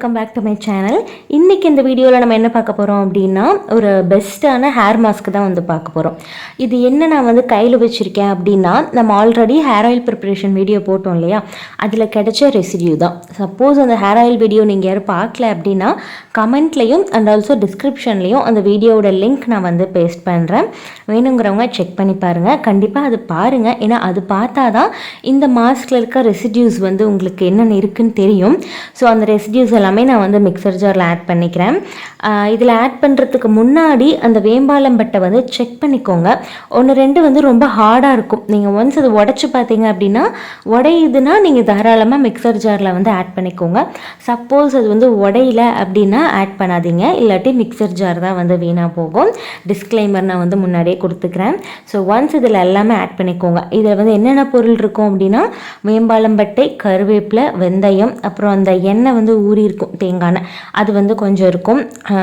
Welcome back to my channel இன்றைக்கி இந்த வீடியோவில் நம்ம என்ன பார்க்க போகிறோம் அப்படின்னா ஒரு பெஸ்ட்டான ஹேர் மாஸ்க் தான் வந்து பார்க்க போகிறோம் இது என்ன நான் வந்து கையில் வச்சுருக்கேன் அப்படின்னா நம்ம already hair oil preparation video போட்டோம் இல்லையா? அதில் கிடைச்ச ரெசிடியூ தான். சப்போஸ் அந்த ஹேர் ஆயில் வீடியோ நீங்கள் யாரும் பார்க்கல அப்படின்னா கமெண்ட்லேயும் அண்ட் ஆல்சோ டிஸ்கிரிப்ஷன்லேயும் அந்த வீடியோவோட லிங்க் நான் வந்து பேஸ்ட் பண்ணுறேன் வேணுங்கிறவங்க செக் பண்ணி பாருங்கள் கண்டிப்பாக அது பாருங்கள் ஏன்னா அது பார்த்தா தான் இந்த மாஸ்கில் இருக்க ரெசிடியூஸ் வந்து உங்களுக்கு என்னென்ன இருக்குன்னு தெரியும். ஸோ அந்த ரெசிடியூஸ் எல்லாம் எல்லாமே நான் வந்து மிக்சர் ஜாரில் ஆட் பண்ணிக்கிறேன். இதில் ஆட் பண்ணுறதுக்கு முன்னாடி அந்த வேம்பாலம் பட்டை வந்து செக் பண்ணிக்கோங்க. ஒன்று ரெண்டு வந்து ரொம்ப ஹார்டாக இருக்கும். நீங்கள் ஒன்ஸ் அது உடச்சி பார்த்தீங்க அப்படின்னா உடையுதுன்னா நீங்கள் தாராளமாக மிக்சர் ஜாரில் வந்து ஆட் பண்ணிக்கோங்க. சப்போஸ் அது வந்து உடையில அப்படின்னா ஆட் பண்ணாதீங்க. இல்லாட்டி மிக்சர் ஜார் தான் வந்து வீணாக போகும். டிஸ்க்ளைமர் நான் வந்து முன்னாடியே கொடுத்துக்கிறேன். ஸோ ஒன்ஸ் இதில் எல்லாமே ஆட் பண்ணிக்கோங்க. இதில் வந்து என்னென்ன பொருள் இருக்கும் அப்படின்னா வேம்பாலம்பட்டை கருவேப்பிலை வெந்தயம் அப்புறம் அந்த எண்ணெய் வந்து ஊறி இருக்கும் தேங்காய் அது வந்து கொஞ்சம் இருக்கும்.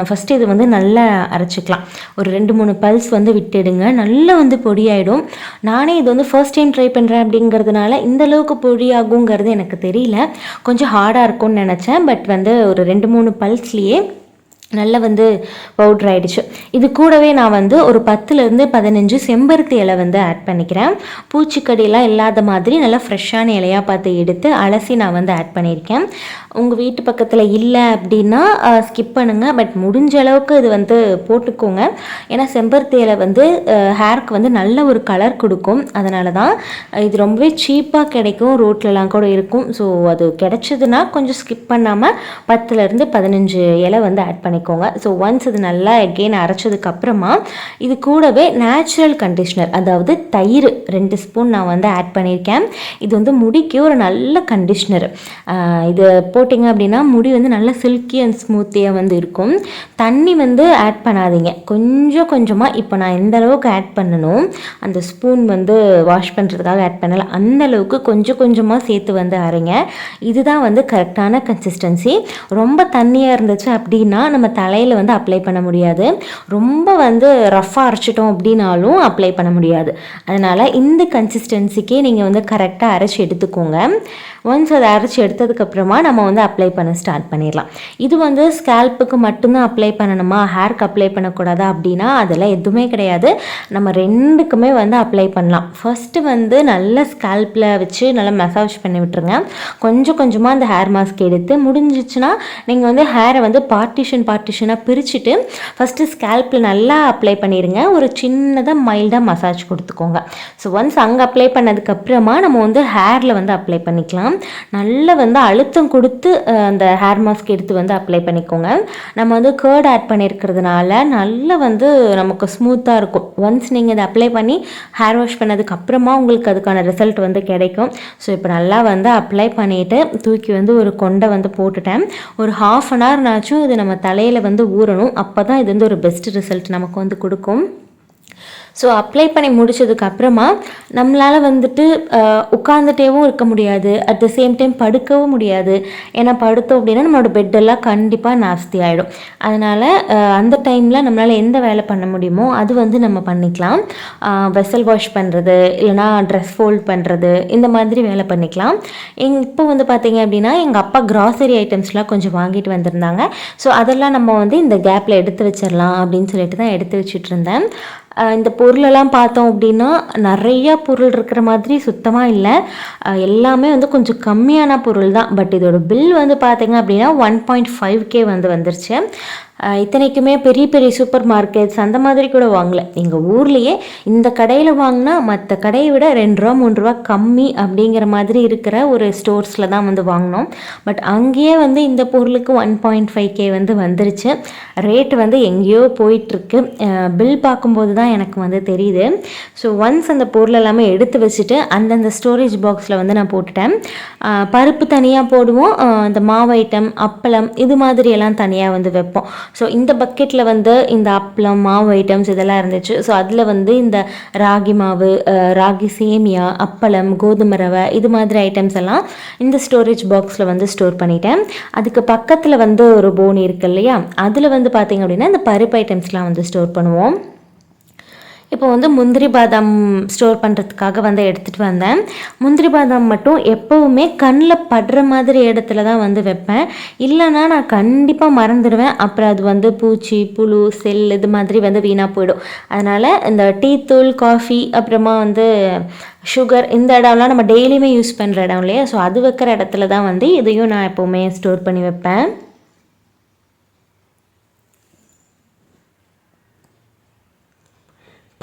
ஃபஸ்ட்டு இது வந்து நல்லா அரைச்சிக்கலாம். ஒரு ரெண்டு மூணு பல்ஸ் வந்து விட்டுடுங்க. நல்லா வந்து பொடியாயிடும். நானே இது வந்து ஃபர்ஸ்ட் டைம் ட்ரை பண்ணுறேன் அப்படிங்கிறதுனால இந்த அளவுக்கு பொடியாகுங்கிறது எனக்கு தெரியல. கொஞ்சம் ஹார்டாக இருக்கும்னு நினச்சேன். பட் வந்து ஒரு ரெண்டு மூணு பல்ஸ்லேயே நல்லா வந்து பவுட்ரு ஆயிடுச்சு. இது கூடவே நான் வந்து ஒரு பத்துலேருந்து பதினஞ்சு செம்பருத்தி இலை வந்து ஆட் பண்ணிக்கிறேன். பூச்சிக்கடியெலாம் இல்லாத மாதிரி நல்லா ஃப்ரெஷ்ஷான இலையாக பார்த்து எடுத்து அலசி நான் வந்து ஆட் பண்ணியிருக்கேன். உங்கள் வீட்டு பக்கத்தில் இல்லை அப்படின்னா ஸ்கிப் பண்ணுங்கள் பட் முடிஞ்ச அளவுக்கு இது வந்து போட்டுக்கோங்க. ஏன்னா செம்பருத்தி இலை வந்து ஹேருக்கு வந்து நல்ல ஒரு கலர் கொடுக்கும். அதனால தான் இது ரொம்பவே சீப்பாக கிடைக்கும். ரோட்லலாம் கூட இருக்கும். ஸோ அது கிடச்சிதுன்னா கொஞ்சம் ஸ்கிப் பண்ணாமல் பத்துலேருந்து பதினஞ்சு இலை வந்து ஆட் பண்ணிக்கோங்க ஸோ ஒன்ஸ் இது நல்லா எகெயின் அரைச்சதுக்கப்புறமா இது கூடவே நேச்சுரல் கண்டிஷ்னர் அதாவது தயிர் ரெண்டு ஸ்பூன் நான் வந்து ஆட் பண்ணியிருக்கேன். இது வந்து முடிக்கு ஒரு நல்ல கண்டிஷ்னர் இது போட்டிங்க அப்படின்னா முடி வந்து நல்லா சில்கி அண்ட் ஸ்மூத்தியாக வந்து இருக்கும். தண்ணி வந்து ஆட் பண்ணாதீங்க. கொஞ்சம் கொஞ்சமாக இப்போ நான் எந்த அளவுக்கு ஆட் பண்ணணும் அந்த ஸ்பூன் வந்து வாஷ் பண்ணுறதுக்காக ஆட் பண்ணலை அந்த அளவுக்கு கொஞ்சம் கொஞ்சமாக சேர்த்து வந்து அரைங்க. இதுதான் வந்து கரெக்டான கன்சிஸ்டன்சி ரொம்ப தண்ணியாக இருந்துச்சு அப்படின்னா நம்ம தலையில் வந்து அப்ளை பண்ண முடியாது. ரொம்ப வந்து ரஃப்பாக அரைச்சிட்டோம் அப்படின்னாலும் அப்ளை பண்ண முடியாது. அதனால் இந்த கன்சிஸ்டன்சிக்கே நீங்கள் வந்து கரெக்டாக அரைச்சி எடுத்துக்கோங்க. ஒன்ஸ் அதை அரைச்சி எடுத்ததுக்கப்புறமா நம்ம வந்து அப்ளை பண்ண ஸ்டார்ட் பண்ணிடலாம். இது வந்து ஸ்கேல்ப்புக்கு மட்டும்தான் அப்ளை பண்ணணுமா? ஹேர்க்கு அப்ளை பண்ணக்கூடாதா அப்படின்னா அதெல்லாம் எதுவுமே கிடையாது. நம்ம ரெண்டுக்குமே வந்து அப்ளை பண்ணலாம். ஃபஸ்ட்டு வந்து நல்ல ஸ்கேல்ப்பில் வச்சு நல்லா மசாஜ் பண்ணி விட்டுருங்க. கொஞ்சம் கொஞ்சமாக அந்த ஹேர் மாஸ்க் எடுத்து முடிஞ்சிச்சுன்னா நீங்கள் வந்து ஹேரை வந்து பார்ட்டிஷன் பார்ட்டிஷனாக பிரிச்சுட்டு ஃபஸ்ட்டு ஸ்கேல்ப்பில் நல்லா அப்ளை பண்ணிடுங்க ஒரு சின்னதாக மைல்டாக மசாஜ் கொடுத்துக்கோங்க. ஸோ ஒன்ஸ் அங்கே அப்ளை பண்ணதுக்கப்புறமா நம்ம வந்து ஹேரில் வந்து அப்ளை பண்ணிக்கலாம். நல்லா வந்து அழுத்தம் கொடுத்து அந்த ஹேர் மாஸ்க் எடுத்து வந்து அப்ளை பண்ணிக்கோங்க. நம்ம வந்து கேர்ட் ஆட் பண்ணியிருக்கிறதுனால நல்லா வந்து நமக்கு ஸ்மூத்தாக இருக்கும். ஒன்ஸ் நீங்கள் இதை அப்ளை பண்ணி ஹேர் வாஷ் பண்ணதுக்கு அப்புறமா உங்களுக்கு அதுக்கான ரிசல்ட் வந்து கிடைக்கும். ஸோ இப்போ நல்லா வந்து அப்ளை பண்ணிவிட்டு தூக்கி வந்து ஒரு கொண்டை வந்து போட்டுட்டேன். ஒரு ஹாஃப் அன் ஹவர்னாச்சும் இது நம்ம தலையில் வந்து ஊறணும். அப்போ தான் இது வந்து ஒரு பெஸ்ட் ரிசல்ட் நமக்கு வந்து கொடுக்கும். ஸோ அப்ளை பண்ணி முடிச்சதுக்கு அப்புறமா நம்மளால் வந்துட்டு உட்காந்துட்டேவும் இருக்க முடியாது. அட் த சேம் டைம் படுக்கவும் முடியாது. ஏன்னா படுத்தோம் அப்படின்னா நம்மளோட பெட்டெல்லாம் கண்டிப்பாக நாஸ்தி ஆகிடும் அதனால் அந்த டைமில் நம்மளால் எந்த வேலை பண்ண முடியுமோ அது வந்து நம்ம பண்ணிக்கலாம். வெசல் வாஷ் பண்ணுறது இல்லைனா ட்ரெஸ் ஃபோல்ட் பண்ணுறது இந்த மாதிரி வேலை பண்ணிக்கலாம். எங் இப்போ வந்து பார்த்தீங்க அப்படின்னா எங்கள் அப்பா கிராசரி ஐட்டம்ஸ்லாம் கொஞ்சம் வாங்கிட்டு வந்திருந்தாங்க. ஸோ அதெல்லாம் நம்ம வந்து இந்த கேப்பில் எடுத்து வச்சிடலாம் அப்படின்னு சொல்லிட்டு தான் எடுத்து வச்சுட்டு இருந்தேன். இந்த பொருளெல்லாம் பார்த்தோம் அப்படின்னா நிறையா பொருள் இருக்கிற மாதிரி சுத்தமாக இல்லை. எல்லாமே வந்து கொஞ்சம் கம்மியான பொருள் தான். பட் இதோட பில் வந்து பார்த்தீங்க அப்படின்னா ஒன் பாயிண்ட் ஃபைவ் கே வந்து வந்துருச்சு. இத்தனைக்குமே பெரிய பெரிய சூப்பர் மார்க்கெட்ஸ் அந்த மாதிரி கூட வாங்கல. எங்கள் ஊர்லேயே இந்த கடையில் வாங்கினா மற்ற கடையை விட ரெண்டு ரூபா மூணு ரூபா கம்மி அப்படிங்கிற மாதிரி இருக்கிற ஒரு ஸ்டோர்ஸில் தான் வந்து வாங்கினோம். பட் அங்கேயே வந்து இந்த பொருளுக்கு ஒன் பாயிண்ட் ஃபைவ் கே வந்து வந்துருச்சு. ரேட் வந்து எங்கேயோ போயிட்டுருக்கு. பில் பார்க்கும்போது தான் எனக்கு வந்து தெரியுது. ஸோ ஒன்ஸ் அந்த பொருள் எல்லாமே எடுத்து வச்சுட்டு அந்தந்த ஸ்டோரேஜ் பாக்ஸில் வந்து நான் போட்டுட்டேன். பருப்பு தனியாக போடுவோம். இந்த மாவு ஐட்டம் அப்பளம் இது மாதிரி எல்லாம் தனியாக வந்து வைப்போம். ஸோ இந்த பக்கெட்டில் வந்து இந்த அப்பளம் மாவு ஐட்டம்ஸ் இதெல்லாம் இருந்துச்சு. ஸோ அதில் வந்து இந்த ராகி மாவு ராகி சேமியா அப்பளம் கோதுமை ரவை இது மாதிரி ஐட்டம்ஸ் எல்லாம் இந்த ஸ்டோரேஜ் பாக்ஸில் வந்து ஸ்டோர் பண்ணிட்டேன். அதுக்கு பக்கத்தில் வந்து ஒரு போனி இருக்கு இல்லையா? அதில் வந்து பார்த்திங்க அப்படின்னா இந்த பருப்பு ஐட்டம்ஸ்லாம் வந்து ஸ்டோர் பண்ணுவோம். இப்போ வந்து முந்திரி பாதாம் ஸ்டோர் பண்ணுறதுக்காக வந்து எடுத்துகிட்டு வந்தேன். முந்திரி பாதாம் மட்டும் எப்போவுமே கண்ணில் படுற மாதிரி இடத்துல தான் வந்து வைப்பேன். இல்லைன்னா நான் கண்டிப்பாக மறந்துடுவேன். அப்புறம் அது வந்து பூச்சி புழு செல் இது மாதிரி வந்து வீணாக போயிடும். அதனால் இந்த டீ தூள் காஃபி அப்புறமா வந்து சுகர் இந்த இடம்லாம் நம்ம டெய்லியுமே யூஸ் பண்ணுற இடம் இல்லையா? ஸோ அது வைக்கிற இடத்துல தான் வந்து இதையும் நான் எப்போவுமே ஸ்டோர் பண்ணி வைப்பேன்.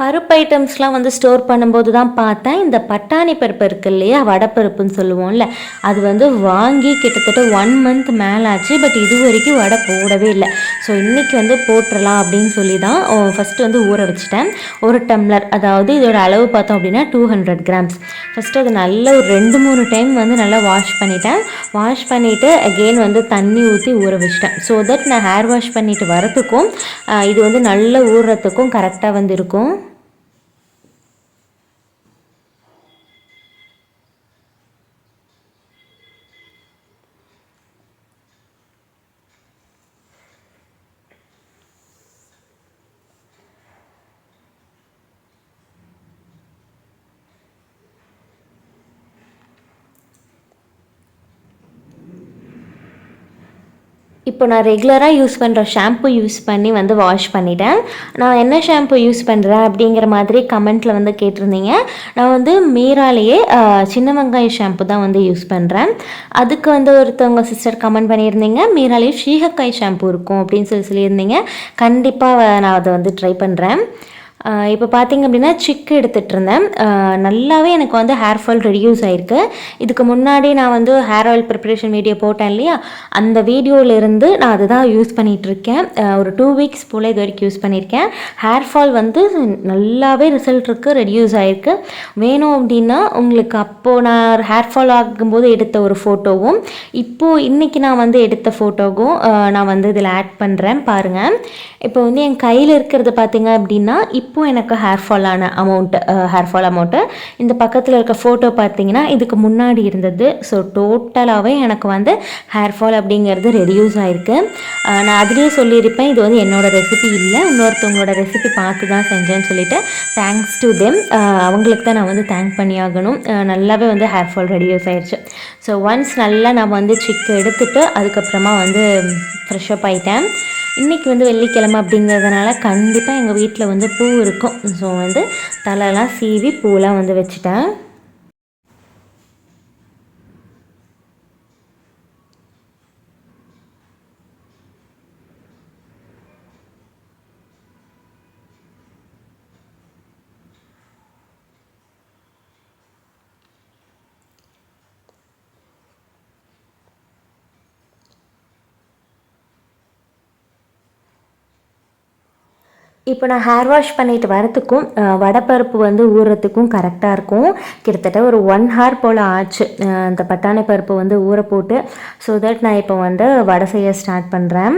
பருப்பு ஐட்டம்ஸ்லாம் வந்து ஸ்டோர் பண்ணும்போது தான் பார்த்தேன். இந்த பட்டாணி பருப்பு இருக்கு இல்லையா வடைப்பருப்புன்னு சொல்லுவோம்ல அது வந்து வாங்கி கிட்டத்தட்ட ஒன் மந்த் மேலே ஆச்சு பட் இது வரைக்கும் வடை போடவே இல்லை. ஸோ இன்றைக்கி வந்து போட்டுடலாம் அப்படின்னு சொல்லி தான் ஃபஸ்ட்டு வந்து ஊற வச்சுட்டேன். ஒரு டம்ளர் அதாவது இதோட அளவு பார்த்தோம் அப்படின்னா டூ ஹண்ட்ரட் கிராம்ஸ் ஃபஸ்ட்டு அது நல்ல ஒரு ரெண்டு மூணு டைம் வந்து நல்லா வாஷ் பண்ணிட்டேன். வாஷ் பண்ணிவிட்டு அகெயின் வந்து தண்ணி ஊற்றி ஊற வச்சிட்டேன். ஸோ தட் நான் ஹேர் வாஷ் பண்ணிவிட்டு வரத்துக்கும் இது வந்து நல்லா ஊறுறதுக்கும் கரெக்டாக வந்து இருக்கும். இப்போ நான் ரெகுலராக யூஸ் பண்ணுற ஷாம்பு யூஸ் பண்ணி வந்து வாஷ் பண்ணிட்டேன். நான் என்ன ஷாம்பு யூஸ் பண்ணுறேன் அப்படிங்கிற மாதிரி கமெண்ட்டில் வந்து கேட்டிருந்தீங்க. நான் வந்து மீராலேயே சின்ன வெங்காய ஷாம்பு தான் வந்து யூஸ் பண்ணுறேன் அதுக்கு வந்து ஒருத்தவங்க சிஸ்டர் கமெண்ட் பண்ணியிருந்தீங்க. மீராலேயே ஷீகக்காய் ஷாம்பு இருக்கும் அப்படின்னு சொல்லி சொல்லியிருந்தீங்க. கண்டிப்பாக நான் அதை வந்து ட்ரை பண்ணுறேன் இப்போ பார்த்தீங்க அப்படின்னா சிக்கு எடுத்துகிட்டு இருந்தேன் நல்லாவே எனக்கு வந்து ஹேர் ஃபால் ரெடியூஸ் ஆயிருக்கு. இதுக்கு முன்னாடி நான் வந்து ஹேர் ஆயில் ப்ரிப்பரேஷன் வீடியோ போட்டேன் இல்லையா? அந்த வீடியோவிலேருந்து நான் அதுதான் யூஸ் பண்ணிகிட்ருக்கேன் ஒரு டூ வீக்ஸ் போல் இது வரைக்கும் யூஸ் பண்ணியிருக்கேன். ஹேர் ஃபால் வந்து நல்லாவே ரிசல்ட் இருக்குது ரெடியூஸ் ஆயிருக்கு. வேணும் அப்படின்னா உங்களுக்கு அப்போது நான் ஹேர் ஃபால் ஆகும்போது எடுத்த ஒரு ஃபோட்டோவும் இப்போது இன்றைக்கி நான் வந்து எடுத்த ஃபோட்டோவும் நான் வந்து இதில் ஆட் பண்ணுறேன் பாருங்கள் இப்போ வந்து என் கையில் இருக்கிறது பார்த்தீங்க அப்படின்னா இப்போ எனக்கு ஹேர் ஃபாலான அமௌண்ட் ஹேர் ஃபால் அமௌண்ட்டு இந்த பக்கத்தில் இருக்க ஃபோட்டோ பார்த்தீங்கன்னா இதுக்கு முன்னாடி இருந்தது. ஸோ டோட்டலாகவே எனக்கு வந்து ஹேர் ஃபால் அப்படிங்கிறது ரெடியூஸ் ஆயிருக்கு. நான் அதிலே சொல்லியிருப்பேன் இது வந்து என்னோட ரெசிபி இல்லை இன்னொருத்தவங்களோட ரெசிபி பார்த்து தான் செஞ்சேன்னு சொல்லிட்டு தேங்க்ஸ் டு தெம் அவங்களுக்கு தான் நான் வந்து தேங்க் பண்ணி ஆகணும். நல்லாவே வந்து ஹேர் ஃபால் ரெடியூஸ் ஆயிடுச்சு ஸோ ஒன்ஸ் நல்லா நான் வந்து சிக்கு எடுத்துகிட்டு அதுக்கப்புறமா வந்து ஃப்ரெஷ்ஷப் ஆகிட்டேன் இன்றைக்கி வந்து வெள்ளிக்கிழமை அப்படிங்கிறதுனால கண்டிப்பாக எங்கள் வீட்டில் வந்து பூ இருக்கும். ஸோ வந்து தலைலாம் சீவி பூலாம் வந்து வச்சுட்டேன். இப்போ நான் ஹேர் வாஷ் பண்ணிட்டு வரத்துக்கும் வடைப்பருப்பு வந்து ஊறுறதுக்கும் கரெக்டாக இருக்கும். கிட்டத்தட்ட ஒரு ஒன் ஹார் போல் ஆச்சு. அந்த பட்டாணி பருப்பு வந்து ஊற போட்டு ஸோ தட் நான் இப்போ வந்து வடை செய்ய ஸ்டார்ட் பண்ணுறேன்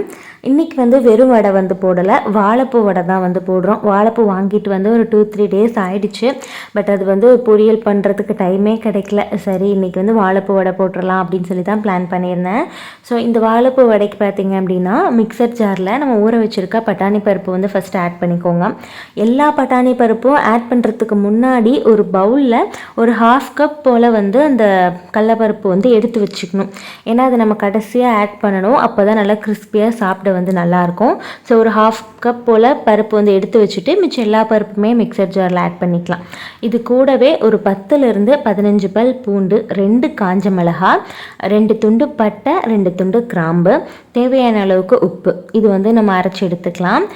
இன்றைக்கி வந்து வெறும் வடை வந்து போடலை. வாழைப்பூ வடை தான் வந்து போடுறோம். வாழைப்பூ வாங்கிட்டு வந்து ஒரு டூ த்ரீ டேஸ் ஆகிடுச்சு பட் அது வந்து பொரியல் பண்ணுறதுக்கு டைமே கிடைக்கல. சரி இன்றைக்கி வந்து வாழைப்பூ வடை போட்டுடலாம் அப்படின்னு சொல்லி தான் பிளான் பண்ணியிருந்தேன். ஸோ இந்த வாழைப்பூ வடைக்கு பார்த்தீங்க அப்படின்னா மிக்சர் ஜாரில் நம்ம ஊற வச்சுருக்க பட்டாணி பருப்பு வந்து ஃபஸ்ட்டு ஆட் பண்ணிக்கோங்க. எல்லா பட்டாணி பருப்பும் ஆட் பண்ணுறதுக்கு முன்னாடி ஒரு பவுலில் ஒரு ஹாஃப் கப் போல் வந்து அந்த கடலப்பருப்பு வந்து எடுத்து வச்சுக்கணும். ஏன்னா அதை நம்ம கடைசியாக ஆட் பண்ணணும். அப்போ தான் நல்லா கிறிஸ்பியாக சாப்பிட வந்து நல்லாயிருக்கும் ஸோ ஒரு ஹாஃப் கப் போல் பருப்பு வந்து எடுத்து வச்சுட்டு மிச்சம் எல்லா பருப்புமே மிக்சர் ஜாரில் ஆட் பண்ணிக்கலாம். இது கூடவே ஒரு பத்துலேருந்து பதினஞ்சு பல் பூண்டு ரெண்டு காஞ்ச மிளகாய் ரெண்டு துண்டு பட்டை ரெண்டு துண்டு கிராம்பு தேவையான அளவுக்கு உப்பு. இது வந்து நம்ம அரைச்சி எடுத்துக்கலாம்.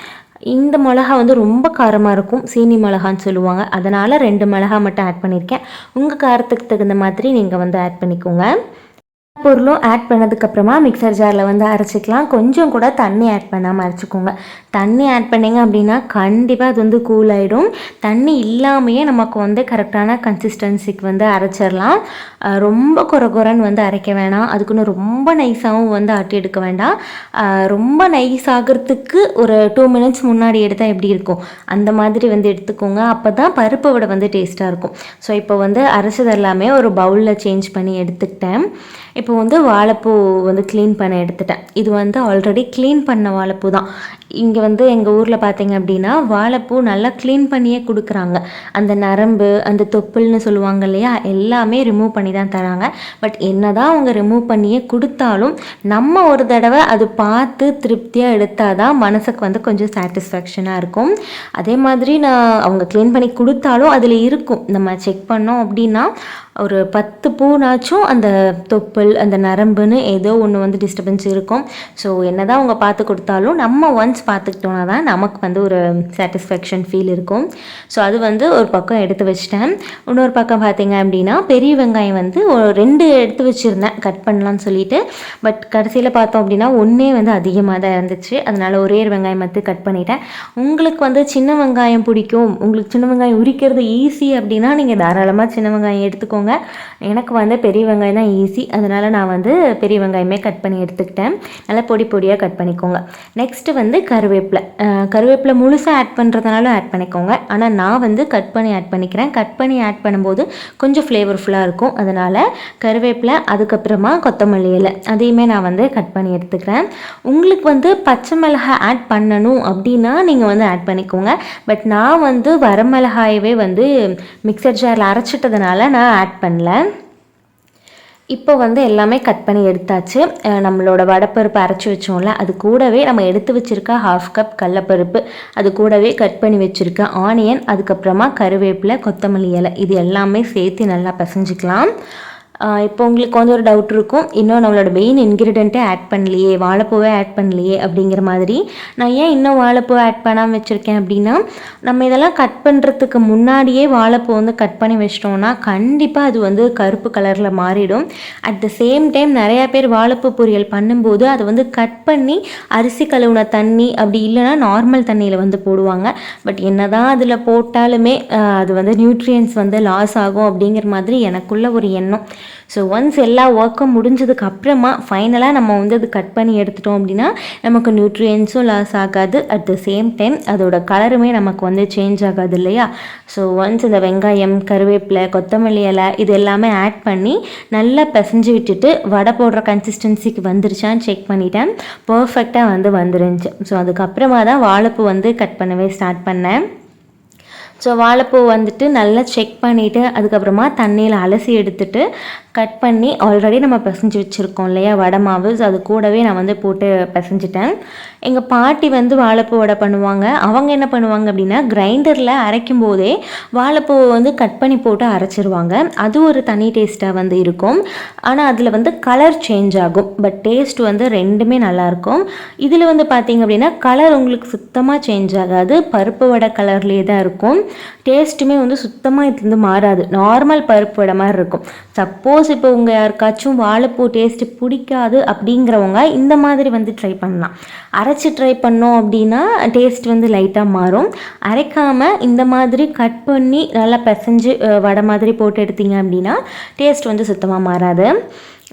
இந்த மிளகா வந்து ரொம்ப காரமாக இருக்கும். சீனி மிளகான்னு சொல்லுவாங்க. அதனால் ரெண்டு மிளகா மட்டும் ஆட் பண்ணியிருக்கேன் உங்கள் காரத்துக்கு தகுந்த மாதிரி நீங்கள் வந்து ஆட் பண்ணிக்கோங்க. பொருளும் ஆட் பண்ணதுக்கப்புறமா மிக்சர் ஜாரில் வந்து அரைச்சிக்கலாம். கொஞ்சம் கூட தண்ணி ஆட் பண்ணாமல் அரைச்சிக்கோங்க. தண்ணி ஆட் பண்ணிங்க அப்படின்னா கண்டிப்பாக அது வந்து கூல் ஆகிடும் தண்ணி இல்லாமையே நமக்கு வந்து கரெக்டான கன்சிஸ்டன்சிக்கு வந்து அரைச்சிடலாம். ரொம்ப குறை குறைன்னு வந்து அரைக்க வேணாம். அதுக்குன்னு ரொம்ப நைஸாகவும் வந்து ஆட்டி எடுக்க வேண்டாம். ரொம்ப நைஸ் ஆகிறதுக்கு ஒரு டூ மினிட்ஸ் முன்னாடி எடுத்தால் எப்படி இருக்கும்? அந்த மாதிரி வந்து எடுத்துக்கோங்க. அப்போ தான் பருப்பை விட வந்து டேஸ்ட்டாக இருக்கும். ஸோ இப்போ வந்து அரைச்சது எல்லாமே ஒரு பவுலில் சேஞ்ச் பண்ணி எடுத்துக்கிட்டேன். இப்போ வந்து வாழைப்பூ வந்து க்ளீன் பண்ண எடுத்துட்டேன். இது வந்து ஆல்ரெடி க்ளீன் பண்ண வாழைப்பூ தான். இங்கே இங்கே வந்து எங்கள் ஊரில் பார்த்தீங்க அப்படின்னா வாழைப்பூ நல்லா க்ளீன் பண்ணியே கொடுக்குறாங்க. அந்த நரம்பு அந்த தொப்புள்னு சொல்லுவாங்க இல்லையா எல்லாமே ரிமூவ் பண்ணி தான் தராங்க. பட் என்ன தான் அவங்க ரிமூவ் பண்ணியே கொடுத்தாலும் நம்ம ஒரு தடவை அது பார்த்து திருப்தியாக எடுத்தால் தான் மனசுக்கு வந்து கொஞ்சம் சாட்டிஸ்ஃபேக்ஷனாக இருக்கும். அதே மாதிரி நான் அவங்க க்ளீன் பண்ணி கொடுத்தாலும் அதில் இருக்கும். நம்ம செக் பண்ணோம் அப்படின்னா ஒரு பத்து பூனாச்சும் அந்த தொப்புள் அந்த நரம்புன்னு ஏதோ ஒன்று வந்து டிஸ்டர்பன்ஸ் இருக்கும். ஸோ என்ன தான் அவங்க பார்த்து கொடுத்தாலும் நம்ம ஒன்ஸ் பார்த்து பார்த்துக்கிட்டோன்னா தான் நமக்கு வந்து ஒரு சாட்டிஸ்ஃபேக்ஷன் ஃபீல் இருக்கும். ஸோ அது வந்து ஒரு பக்கம் எடுத்து வச்சிட்டேன். இன்னொரு பக்கம் பார்த்தீங்க அப்படின்னா பெரிய வெங்காயம் வந்து ரெண்டு எடுத்து வச்சுருந்தேன். கட் பண்ணலான்னு சொல்லிட்டு. பட் கடைசியில் பார்த்தோம் அப்படின்னா ஒன்றே வந்து அதிகமாக தான் இருந்துச்சு. அதனால் ஒரே ஒரு வெங்காயம் மட்டும் கட் பண்ணிட்டேன். உங்களுக்கு வந்து சின்ன வெங்காயம் பிடிக்கும். உங்களுக்கு சின்ன வெங்காயம் உரிக்கிறது ஈஸி அப்படின்னா நீங்கள் தாராளமாக சின்ன வெங்காயம் எடுத்துக்கோங்க. எனக்கு வந்து பெரிய வெங்காயம் தான் ஈஸி அதனால் நான் வந்து பெரிய வெங்காயமே கட் பண்ணி எடுத்துக்கிட்டேன். நல்லா பொடி பொடியாக கட் பண்ணிக்கோங்க. நெக்ஸ்ட்டு வந்து கருவேப்பிலை. கருவேப்பிலை. கருவேப்பிலை முழுசாக ஆட் பண்ணுறதுனாலும் ஆட் பண்ணிக்கோங்க. ஆனால் நான் வந்து கட் பண்ணி ஆட் பண்ணிக்கிறேன். கட் பண்ணி ஆட் பண்ணும்போது கொஞ்சம் ஃப்ளேவர்ஃபுல்லாக இருக்கும். அதனால் கருவேப்பிலை அதுக்கப்புறமா கொத்தமல்லி இலை. அதையுமே நான் வந்து கட் பண்ணி எடுத்துக்கிறேன். உங்களுக்கு வந்து பச்சை மிளகாய் ஆட் பண்ணணும் அப்படின்னா நீங்கள் வந்து ஆட் பண்ணிக்கோங்க. பட் நான் வந்து வரமிளகாயவே வந்து மிக்சர் ஜாரில் அரைச்சிட்டதுனால நான் ஆட் பண்ணல. இப்போ வந்து எல்லாமே கட் பண்ணி எடுத்தாச்சு. நம்மளோட வடைப்பருப்பு அரைச்சி வச்சோம்ல அது கூடவே நம்ம எடுத்து வச்சுருக்க ஹாஃப் கப் கடலப்பருப்பு அது கூடவே கட் பண்ணி வச்சுருக்க ஆனியன் அதுக்கப்புறமா கருவேப்பிலை கொத்தமல்லி இலை இது எல்லாமே சேர்த்து நல்லா பிசைஞ்சிக்கலாம். இப்போ உங்களுக்கு வந்து ஒரு டவுட் இருக்கும். இன்னும் நம்மளோட மெயின் இன்க்ரீடியண்ட்டே ஆட் பண்ணலையே வாழைப்பூவே ஆட் பண்ணலையே அப்படிங்கிற மாதிரி. நான் ஏன் இன்னும் வாழைப்பூ ஆட் பண்ணாமல் வச்சுருக்கேன் அப்படின்னா நம்ம இதெல்லாம் கட் பண்ணுறதுக்கு முன்னாடியே வாழைப்பூ வந்து கட் பண்ணி வச்சிட்டோம்னா கண்டிப்பாக அது வந்து கருப்பு கலரில் மாறிடும். அட் த சேம் டைம் நிறையா பேர் வாழைப்பூ பொரியல் பண்ணும்போது அதை வந்து கட் பண்ணி அரிசி கழுவுன தண்ணி அப்படி இல்லைன்னா நார்மல் தண்ணியில் வந்து போடுவாங்க. பட் என்ன தான் அதில் போட்டாலுமே அது வந்து நியூட்ரியன்ஸ் வந்து லாஸ் ஆகும் அப்படிங்கிற மாதிரி எனக்குள்ள ஒரு எண்ணம். ஸோ ஒன்ஸ் எல்லா ஒர்க்கும் முடிஞ்சதுக்கு அப்புறமா ஃபைனலாக நம்ம வந்து அது கட் பண்ணி எடுத்துட்டோம் அப்படின்னா நமக்கு நியூட்ரியன்ஸும் லாஸ் ஆகாது. அட் த சேம் டைம் அதோட கலருமே நமக்கு வந்து சேஞ்ச் ஆகாது இல்லையா? ஸோ ஒன்ஸ் இந்த வெங்காயம் கருவேப்பிலை கொத்தமல்லி இலை இது எல்லாமே ஆட் பண்ணி நல்லா பிசைஞ்சு விட்டுட்டு வடை போடுற கன்சிஸ்டன்சிக்கு வந்துருச்சான்னு செக் பண்ணிட்டேன். பர்ஃபெக்டாக வந்து வந்துருந்துச்சு. ஸோ அதுக்கப்புறமா தான் வாழைப்பூ வந்து கட் பண்ணவே ஸ்டார்ட் பண்ணேன். ஸோ வாழைப்பூ வந்துட்டு நல்லா செக் பண்ணிவிட்டு அதுக்கப்புறமா தண்ணியில் அலசி எடுத்துட்டு கட் பண்ணி ஆல்ரெடி நம்ம பிசைஞ்சு வச்சுருக்கோம் இல்லையா? வடை மாவு. அது கூடவே நான் வந்து போட்டு பிசைஞ்சிட்டேன். எங்கள் பாட்டி வந்து வாழைப்பூ வடை பண்ணுவாங்க. அவங்க என்ன பண்ணுவாங்க அப்படின்னா கிரைண்டரில் அரைக்கும் போதே வாழைப்பூவை வந்து கட் பண்ணி போட்டு அரைச்சிருவாங்க. அது ஒரு தனி டேஸ்ட்டாக வந்து இருக்கும். ஆனால் அதில் வந்து கலர் சேஞ்ச் ஆகும். பட் டேஸ்ட் வந்து ரெண்டுமே நல்லாயிருக்கும் இதில் வந்து பார்த்தீங்க அப்படின்னா கலர் உங்களுக்கு சுத்தமாக சேஞ்ச் ஆகாது. பருப்பு வடை கலர்லேயே தான் இருக்கும். டேஸ்ட்டுமே வந்து சுத்தமாக இதுலேருந்து மாறாது. நார்மல் பருப்பு வடை மாதிரி இருக்கும். சப்போஸ் இப்போ உங்கள் யாருக்காச்சும் வாழைப்பூ டேஸ்ட்டு பிடிக்காது அப்படிங்கிறவங்க இந்த மாதிரி வந்து ட்ரை பண்ணலாம். அரைச்சி ட்ரை பண்ணோம் அப்படின்னா டேஸ்ட் வந்து லைட்டாக மாறும். அரைக்காமல் இந்த மாதிரி கட் பண்ணி நல்லா பிசைஞ்சு வடை மாதிரி போட்டு எடுத்தீங்க அப்படின்னா டேஸ்ட் வந்து சுத்தமாக மாறாது.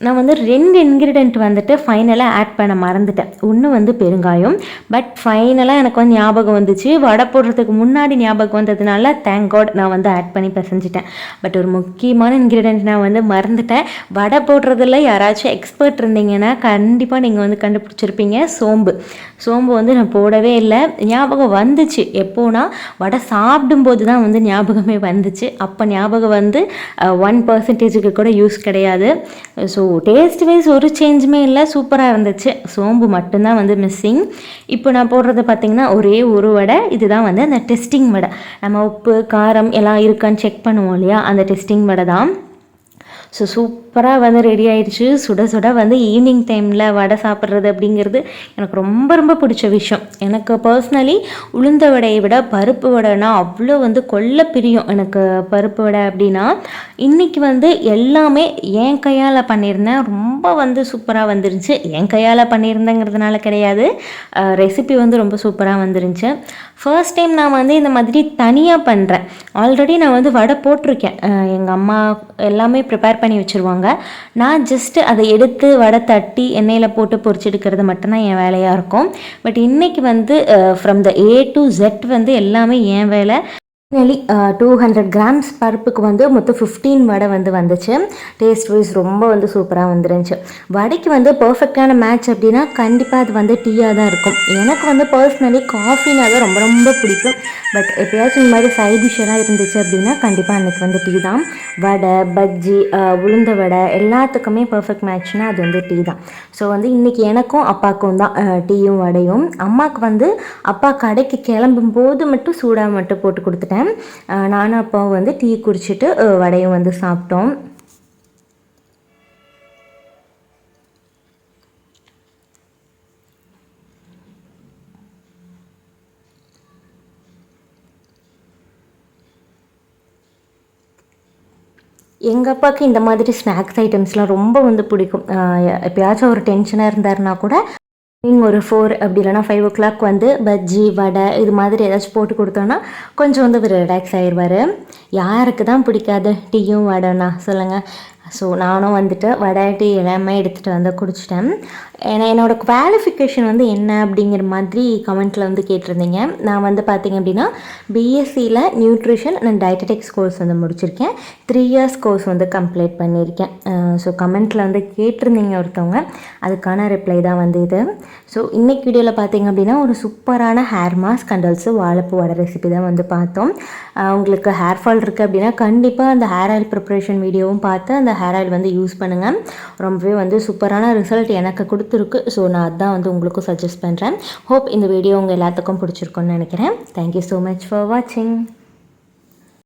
நான் வந்து ரெண்டு இன்க்ரீடியன்ட் வந்துட்டு ஃபைனலாக ஆட் பண்ண மறந்துட்டேன். ஒன்று வந்து பெருங்காயம். பட் ஃபைனலாக எனக்கு வந்து ஞாபகம் வந்துச்சு. வடை போடுறதுக்கு முன்னாடி ஞாபகம் வந்ததுனால தேங்க் காட் நான் வந்து ஆட் பண்ணி பிசைஞ்சிட்டேன். பட் ஒரு முக்கியமான இன்க்ரீடியன்ட் நான் வந்து மறந்துட்டேன். வடை போடுறதுல யாராச்சும் எக்ஸ்பர்ட் இருந்தீங்கன்னா கண்டிப்பாக நீங்கள் வந்து கண்டுபிடிச்சிருப்பீங்க. சோம்பு. சோம்பு வந்து நான் போடவே இல்லை. ஞாபகம் வந்துச்சு. எப்போனா வடை சாப்பிடும்போது தான் வந்து ஞாபகமே வந்துச்சு. அப்போ ஞாபகம் வந்து ஒன் பர்சன்டேஜுக்கு கூட யூஸ் கிடையாது. ஸோ டேஸ்ட் வைஸ் ஒரு சேஞ்சுமே இல்லை சூப்பராக இருந்துச்சு. சோம்பு மட்டும்தான் வந்து மிஸ்ஸிங் இப்போ நான் போடுறது பார்த்திங்கன்னா ஒரே ஒரு வடை இதுதான் வந்து அந்த டெஸ்டிங் வடை. நம்ம உப்பு காரம் எல்லாம் இருக்கான்னு செக் பண்ணுவோம் இல்லையா? அந்த டெஸ்டிங் வடை தான் ஸோ சூப்பராக வந்து ரெடி ஆயிடுச்சு. சுட சுட வந்து ஈவினிங் டைமில் வடை சாப்பிட்றது அப்படிங்கிறது எனக்கு ரொம்ப ரொம்ப பிடிச்ச விஷயம். எனக்கு பர்சனலி உளுந்த வடையை விட பருப்பு வடைனா அவ்வளோ வந்து கொல்ல பிரியம் எனக்கு பருப்பு வடை அப்படின்னா. இன்றைக்கி வந்து எல்லாமே என் கையால் பண்ணியிருந்தேன். ரொம்ப வந்து சூப்பராக வந்துருந்துச்சு. என் கையால் பண்ணியிருந்தேங்கிறதுனால கிடையாது. ரெசிபி வந்து ரொம்ப சூப்பராக வந்துருந்துச்சு. ஃபர்ஸ்ட் டைம் நான் வந்து இந்த மாதிரி தனியாக பண்ணுறேன் ஆல்ரெடி நான் வந்து வடை போட்டிருக்கேன். எங்கள் அம்மா எல்லாமே ப்ரிப்பேர் பண்ணி வச்சுருவாங்க. நான் ஜஸ்ட்டு அதை எடுத்து வடை தட்டி எண்ணெயில் போட்டு பொறிச்செடுக்கிறது மட்டும்தான் என் வேலையாக இருக்கும். பட் இன்றைக்கி வந்து from the A to Z வந்து எல்லாமே என் வேலை. நெலி டூ ஹண்ட்ரட் கிராம்ஸ் பருப்புக்கு வந்து மொத்தம் ஃபிஃப்டீன் வடை வந்து வந்துச்சு. டேஸ்ட் வைஸ் ரொம்ப வந்து சூப்பராக வந்துருந்துச்சு. வடைக்கு வந்து பர்ஃபெக்டான மேட்ச் அப்படின்னா கண்டிப்பாக அது வந்து டீயாக தான் இருக்கும். எனக்கு வந்து பர்சனலி காஃபினா தான் ரொம்ப ரொம்ப பிடிக்கும். பட் எப்பயாச்சும் இந்த மாதிரி சைட் டிஷ்ஷெல்லாம் இருந்துச்சு அப்படின்னா கண்டிப்பாக அன்றைக்கி வந்து டீ தான். வடை பஜ்ஜி uh, உளுந்த வடை எல்லாத்துக்குமே பர்ஃபெக்ட் மேட்ச்னால் அது வந்து டீ தான். ஸோ வந்து இன்றைக்கி எனக்கும் அப்பாவுக்கும் தான் uh, டீயும் வடையும். அம்மாவுக்கு வந்து அப்பா கடைக்கு கிளம்பும் போது மட்டும் சூடாக மட்டும் போட்டு கொடுத்துட்டேன். அஹ், நானும் அப்பாவும் வந்து டீ குடிச்சிட்டு வடையும் வந்து சாப்பிட்டோம். எங்கள் அப்பாவுக்கு இந்த மாதிரி ஸ்நாக்ஸ் ஐட்டம்ஸ்லாம் ரொம்ப வந்து பிடிக்கும். ஆஹ் எப்பயாச்சும் ஒரு டென்ஷனாக இருந்தாருன்னா கூட நீங்கள் ஒரு ஃபோர் அப்படி இல்லைனா ஃபைவ் ஓ கிளாக் வந்து பஜ்ஜி வடை இது மாதிரி ஏதாச்சும் போட்டு கொடுத்தோன்னா கொஞ்சம் வந்து ரிலாக்ஸ் ஆயிடுவார். யாருக்கு தான் பிடிக்காது? டீயும் வடைனா சொல்லுங்கள் ஸோ நானும் வந்துட்டு வடை எல்லாமே எடுத்துகிட்டு வந்து குடிச்சிட்டேன். ஏன்னா என்னோடய குவாலிஃபிகேஷன் வந்து என்ன அப்படிங்கிற மாதிரி கமெண்ட்டில் வந்து கேட்டிருந்தீங்க. நான் வந்து பார்த்தீங்க அப்படின்னா பிஎஸ்சியில் நியூட்ரிஷன் அண்ட் டயட்டடிக்ஸ் கோர்ஸ் வந்து முடிச்சிருக்கேன். த்ரீ இயர்ஸ் கோர்ஸ் வந்து கம்ப்ளீட் பண்ணியிருக்கேன். ஸோ கமெண்ட்டில் வந்து கேட்டிருந்தீங்க ஒருத்தவங்க. அதுக்கான ரிப்ளை தான் வந்து இது. ஸோ இன்றைக்கி வீடியோவில் பார்த்தீங்க அப்படின்னா ஒரு சூப்பரான ஹேர் மாஸ்க் அண்ட் ஆல்சோ வாழைப்பூ வடை ரெசிபி தான் வந்து பார்த்தோம். உங்களுக்கு ஹேர் ஃபால் இருக்குது அப்படின்னா கண்டிப்பாக அந்த ஹேர் ஆயில் ப்ரிப்பரேஷன் வீடியோவும் பார்த்து அந்த ஹேர் ஆயில் வந்து யூஸ் பண்ணுங்கள் ரொம்பவே வந்து சூப்பரான ரிசல்ட் எனக்கு கொடுத்துருக்கு. ஸோ நான் அதான் வந்து உங்களுக்கும் சஜஸ்ட் பண்ணுறேன் ஹோப் இந்த வீடியோ உங்கள் எல்லாத்துக்கும் பிடிச்சிருக்குன்னு நினைக்கிறேன். தேங்க்யூ ஸோ மச் ஃபார் வாட்சிங்